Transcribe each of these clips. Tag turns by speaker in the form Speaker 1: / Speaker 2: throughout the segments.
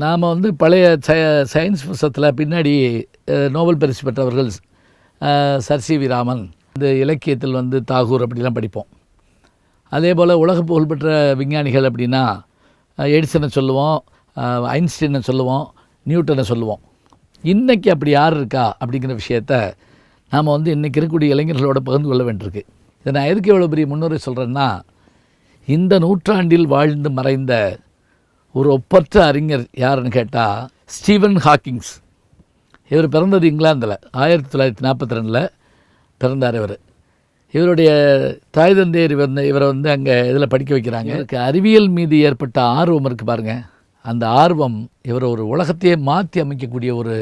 Speaker 1: நாம் வந்து பழைய ச சயின்ஸ் புஸ்தகத்தில் பின்னாடி நோபல் பரிசு பெற்றவர்கள் சர் சி வி ராமன் இந்த இலக்கியத்தில் வந்து தாகூர் அப்படிலாம் படிப்போம். அதே போல் உலக புகழ்பெற்ற விஞ்ஞானிகள் அப்படின்னா எடிசனை சொல்லுவோம் ஐன்ஸ்டீனை சொல்லுவோம் நியூட்டனை சொல்லுவோம். இன்றைக்கி அப்படி யார் இருக்கா அப்படிங்கிற விஷயத்த நாம் வந்து இன்றைக்கி இருக்கக்கூடிய இளைஞர்களோட பகிர்ந்து கொள்ள வேண்டியிருக்கு. இதை நான் எதுக்கு எவ்வளோ பெரிய முன்னுரை சொல்கிறேன்னா இந்த நூற்றாண்டில் வாழ்ந்து மறைந்த ஒரு ஒப்பற்ற அறிஞர் யாருன்னு கேட்டால் ஸ்டீவன் ஹாக்கிங்ஸ். இவர் பிறந்தது இங்கிலாந்தில். ஆயிரத்தி தொள்ளாயிரத்தி நாற்பத்தி ரெண்டில் பிறந்தார் இவர். இவருடைய தாய் தந்தையர் வந்து இவரை வந்து அங்கே இதில் படிக்க வைக்கிறாங்க. இவருக்கு அறிவியல் மீது ஏற்பட்ட ஆர்வம் இருக்குது பாருங்கள் அந்த ஆர்வம் இவர் ஒரு உலகத்தையே மாற்றி அமைக்கக்கூடிய ஒரு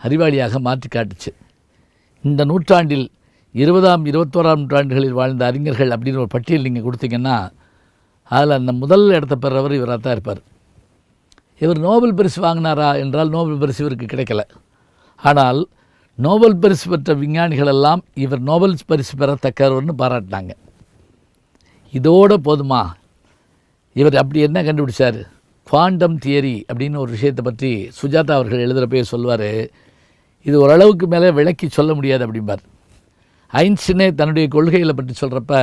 Speaker 1: அறிவாளியாக மாற்றி காட்டுச்சு. இந்த நூற்றாண்டில் இருபதாம் இருபத்தோராம் நூற்றாண்டுகளில் வாழ்ந்த அறிஞர்கள் அப்படின்னு ஒரு பட்டியல் நீங்கள் கொடுத்தீங்கன்னா அதில் அந்த முதல் இடத்த பெறவர் இவராக தான் இருப்பார். இவர் நோபல் பரிசு வாங்கினாரா என்றால் நோபல் பரிசு இவருக்கு கிடைக்கல. ஆனால் நோபல் பரிசு பெற்ற விஞ்ஞானிகள் எல்லாம் இவர் நோபல் பரிசு பெறத்தக்கவர்னு பாராட்டினாங்க. இதோட போதுமா? இவர் அப்படி என்ன கண்டுபிடிச்சார்? குவாண்டம் தியரி அப்படின்னு ஒரு விஷயத்தை பற்றி சுஜாதா அவர்கள் எழுதுகிறப்பே சொல்வார். இது ஓரளவுக்கு மேலே விளக்கி சொல்ல முடியாது அப்படிம்பார். ஐன்ஸ்டினே தன்னுடைய கொள்கைகளை பற்றி சொல்கிறப்ப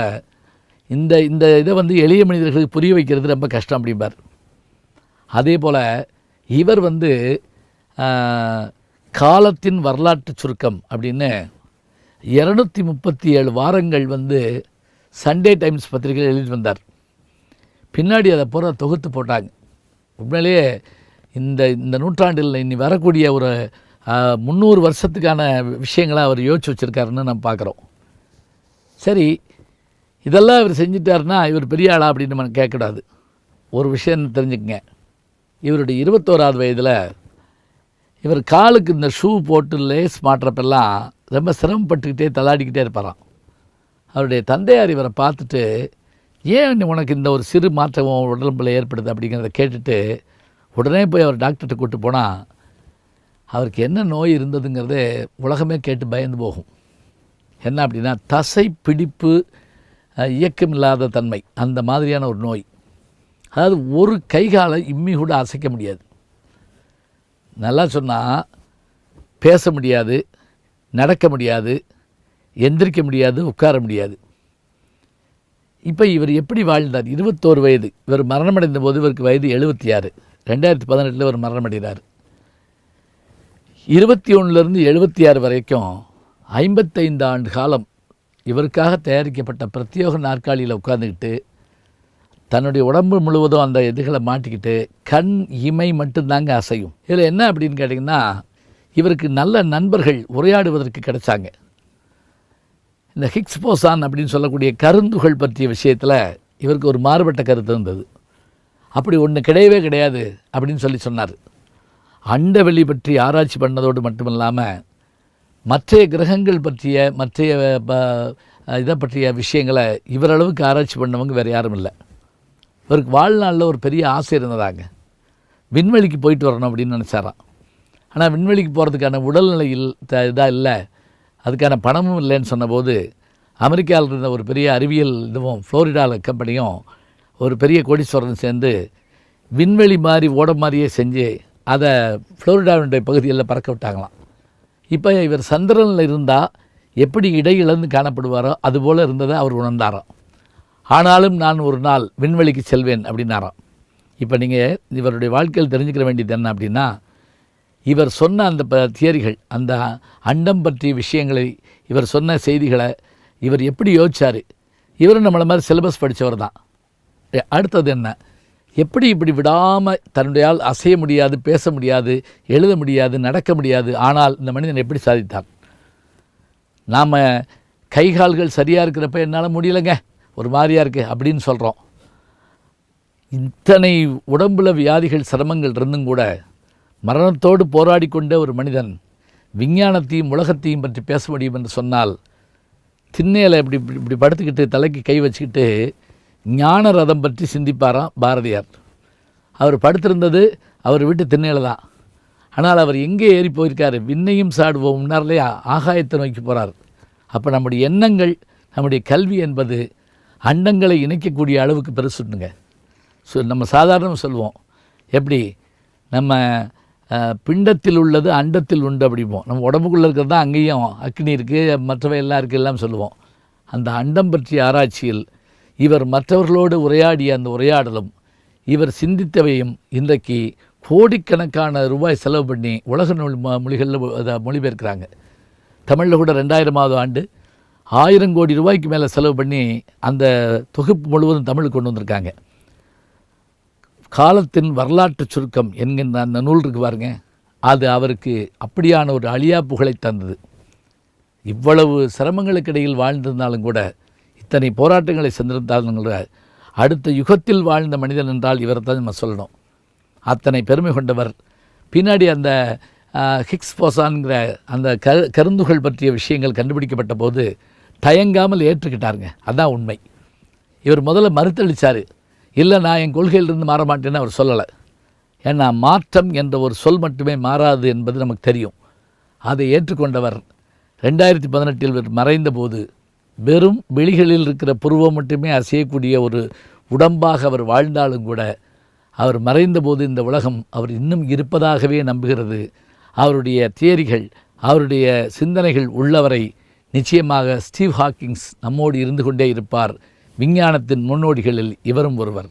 Speaker 1: இந்த இந்த இதை வந்து எளிய மனிதர்களுக்கு புரிய வைக்கிறது ரொம்ப கஷ்டம் அப்படிம்பார். அதே போல் இவர் வந்து காலத்தின் வரலாற்று சுருக்கம் அப்படின்னு இரநூத்தி முப்பத்தி ஏழு வாரங்கள் வந்து சண்டே டைம்ஸ் பத்திரிகையில் எழுதி வந்தார். பின்னாடி அதை பூரா தொகுத்து போட்டாங்க. உண்மையிலேயே இந்த இந்த நூற்றாண்டில் இனி வரக்கூடிய ஒரு முந்நூறு வருஷத்துக்கான விஷயங்களை அவர் யோசிச்சு வச்சுருக்காருன்னு நம்ம பார்க்குறோம். சரி இதெல்லாம் இவர் செஞ்சிட்டாருன்னா இவர் பெரிய ஆளா அப்படின்னு நம்ம கேட்கக்கூடாது. ஒரு விஷயம் தெரிஞ்சுக்கங்க. இவருடைய இருபத்தோராவது வயதில் இவர் காலுக்கு இந்த ஷூ போட்டு லேஸ் மாட்டுறப்பெல்லாம் ரொம்ப சிரமப்பட்டுக்கிட்டே தள்ளாடிக்கிட்டே இருப்பாராம். அவருடைய தந்தையார் இவரை பார்த்துட்டு ஏன் உனக்கு இந்த ஒரு சிறு மாற்றம் உடம்புல ஏற்படுது? அப்படிங்கிறத கேட்டுட்டு உடனே போய் அவர் டாக்டர்கிட்ட கூப்பிட்டு போனால் அவருக்கு என்ன நோய் இருந்ததுங்கிறதே உலகமே கேட்டு பயந்து போகும். என்ன அப்படின்னா தசை பிடிப்பு இயக்கம் இல்லாத தன்மை அந்த மாதிரியான ஒரு நோய். அதாவது ஒரு கை காலை இம்மி கூட அசைக்க முடியாது. நல்லா சொன்னால் பேச முடியாது நடக்க முடியாது எந்திரிக்க முடியாது உட்கார முடியாது. இப்போ இவர் எப்படி வாழ்ந்தார்? இருபத்தோரு வயது. இவர் மரணமடைந்த போது இவருக்கு வயது எழுபத்தி ஆறு ரெண்டாயிரத்தி பதினெட்டில் இவர் மரணமடைகிறார். இருபத்தி ஒன்றுலேருந்து எழுபத்தி ஆறு வரைக்கும் ஐம்பத்தைந்து ஆண்டு காலம் இவருக்காக தயாரிக்கப்பட்ட பிரத்யோக நாற்காலியில் உட்காந்துக்கிட்டு தன்னுடைய உடம்பு முழுவதும் அந்த இதுகளை மாட்டிக்கிட்டு கண் இமை மட்டும்தாங்க அசையும். இதில் என்ன அப்படின்னு கேட்டிங்கன்னா இவருக்கு நல்ல நண்பர்கள் உரையாடுவதற்கு கிடைச்சாங்க. இந்த ஹிக்ஸ் போசான் அப்படின்னு சொல்லக்கூடிய கருந்துகள் பற்றிய விஷயத்தில் இவருக்கு ஒரு மாறுபட்ட கருத்து இருந்தது. அப்படி ஒன்று கிடையவே கிடையாது அப்படின்னு சொல்லி சொன்னார். அண்டவெளி பற்றி ஆராய்ச்சி பண்ணதோடு மட்டுமில்லாமல் மற்றைய கிரகங்கள் பற்றிய மற்றைய ப- இதை பற்றிய விஷயங்களை இவரளவுக்கு ஆராய்ச்சி பண்ணவங்க வேறு யாரும் இல்லை. இவருக்கு வாழ்நாளில் ஒரு பெரிய ஆசை இருந்ததாங்க. விண்வெளிக்கு போயிட்டு வரணும் அப்படின்னு நினச்சாராம். ஆனால் விண்வெளிக்கு போகிறதுக்கான உடல்நிலையில் த இதாக இல்லை. அதுக்கான பணமும் இல்லைன்னு சொன்னபோது அமெரிக்காவில் இருந்த ஒரு பெரிய அறிவியல் இதுவும் ஃப்ளோரிடாவில் கம்பெனியும் ஒரு பெரிய கோடீஸ்வரன் சேர்ந்து விண்வெளி மாதிரி ஓட மாதிரியே செஞ்சு அதை ஃப்ளோரிடாவினுடைய பகுதிகளில் பறக்க விட்டாங்களாம். இப்போ இவர் சந்திரனில் இருந்தால் எப்படி இடை இழந்து காணப்படுவாரோ அதுபோல் இருந்ததை அவர் உணர்ந்தாராம். ஆனாலும் நான் ஒரு நாள் விண்வெளிக்கு செல்வேன் அப்படின்னாராம். இப்போ நீங்கள் இவருடைய வாழ்க்கையில் தெரிஞ்சுக்கிற வேண்டியது என்ன அப்படின்னா இவர் சொன்ன அந்த ப தியரிகள் அந்த அண்டம் பற்றிய விஷயங்களை இவர் சொன்ன செய்திகளை இவர் எப்படி யோசிச்சார்? இவரும் நம்மளை மாதிரி சிலபஸ் படித்தவர் தான். அடுத்தது என்ன? எப்படி இப்படி விடாமல் தன்னுடைய ஆள் அசைய முடியாது பேச முடியாது எழுத முடியாது நடக்க முடியாது ஆனால் இந்த மனிதன் எப்படி சாதித்தான்? நாம் கை கால்கள் சரியாக இருக்கிறப்ப என்னால் முடியலைங்க. ஒரு மாதிரியாக இருக்குது அப்படின்னு சொல்கிறோம் இத்தனை உடம்புல வியாதிகள் சிரமங்கள் இருந்தும் கூட மரணத்தோடு போராடி கொண்ட ஒரு மனிதன் விஞ்ஞானத்தையும் உலகத்தையும் பற்றி பேச முடியும் என்று சொன்னால் திண்ணையில் இப்படி இப்படி இப்படி படுத்துக்கிட்டு தலைக்கு கை வச்சுக்கிட்டு ஞான ரதம் பற்றி சிந்திப்பாராம் பாரதியார். அவர் படுத்திருந்தது அவர் வீட்டு திண்ணையில் தான். ஆனால் அவர் எங்கே ஏறி போயிருக்காரு? விண்ணையும் சாடுவோம் முன்னார்லையா ஆகாயத்தை நோக்கி போகிறார் அப்போ நம்முடைய எண்ணங்கள் நம்முடைய கல்வி என்பது அண்டங்களை இணைக்கக்கூடிய அளவுக்கு பெருசுட்டுங்க ஸோ நம்ம சாதாரணமாக சொல்லுவோம். எப்படி? நம்ம பிண்டத்தில் உள்ளது அண்டத்தில் உண்டு அப்படிம்போம். நம்ம உடம்புக்குள்ளே இருக்கிறது தான் அங்கேயும் அக்னி இருக்குது மற்றவை எல்லாம் இருக்குது எல்லாம் சொல்லுவோம். அந்த அண்டம் பற்றிய ஆராய்ச்சியில் இவர் மற்றவர்களோடு உரையாடிய அந்த உரையாடலும் இவர் சிந்தித்தவையும் இன்றைக்கு கோடிக்கணக்கான ரூபாய் செலவு பண்ணி உலக நூல் மொழிகளில் அதை மொழிபெயர்க்கிறாங்க. தமிழில் கூட ரெண்டாயிரமாவது ஆண்டு ஆயிரம் கோடி ரூபாய்க்கு மேலே செலவு பண்ணி அந்த தொகுப்பு முழுவதும் தமிழுக்கு கொண்டு வந்திருக்காங்க. காலத்தின் வரலாற்று சுருக்கம் என்கின்ற அந்த நூல் இருக்கு பாருங்க. அது அவருக்கு அப்படியான ஒரு அழியா புகழை தந்தது. இவ்வளவு சிரமங்களுக்கு இடையில் வாழ்ந்திருந்தாலும் கூட இத்தனை போராட்டங்களை சென்றிருந்தாலும் கூட அடுத்த யுகத்தில் வாழ்ந்த மனிதன் என்றால் இவரை தான் நம்ம சொல்லணும். அத்தனை பெருமை கொண்டவர். பின்னாடி அந்த ஹிக்ஸ் போசான்கிற அந்த க கருந்துகள் பற்றிய விஷயங்கள் கண்டுபிடிக்கப்பட்ட போது தயங்காமல் ஏற்றுக்கிட்டாருங்க. அதான் உண்மை. இவர் முதல்ல மறுத்தளித்தார் இல்லை நான் என் கொள்கையிலிருந்து மாற மாட்டேன்னு அவர் சொல்லலை. ஏன்னா மாற்றம் என்ற ஒரு சொல் மட்டுமே மாறாது என்பது நமக்கு தெரியும். அதை ஏற்றுக்கொண்டவர் ரெண்டாயிரத்தி பதினெட்டில் இவர் மறைந்தபோது வெறும் வெளிகளில் இருக்கிற புருவம் மட்டுமே அசையக்கூடிய ஒரு உடம்பாக அவர் வாழ்ந்தாலும் கூட அவர் மறைந்தபோது இந்த உலகம் அவர் இன்னும் இருப்பதாகவே நம்புகிறது. அவருடைய தியரிகள் அவருடைய சிந்தனைகள் உள்ளவரை நிச்சயமாக ஸ்டீவ் ஹாக்கிங்ஸ் நம்மோடு இருந்து கொண்டே இருப்பார். விஞ்ஞானத்தின் முன்னோடிகளில் இவரும் ஒருவர்.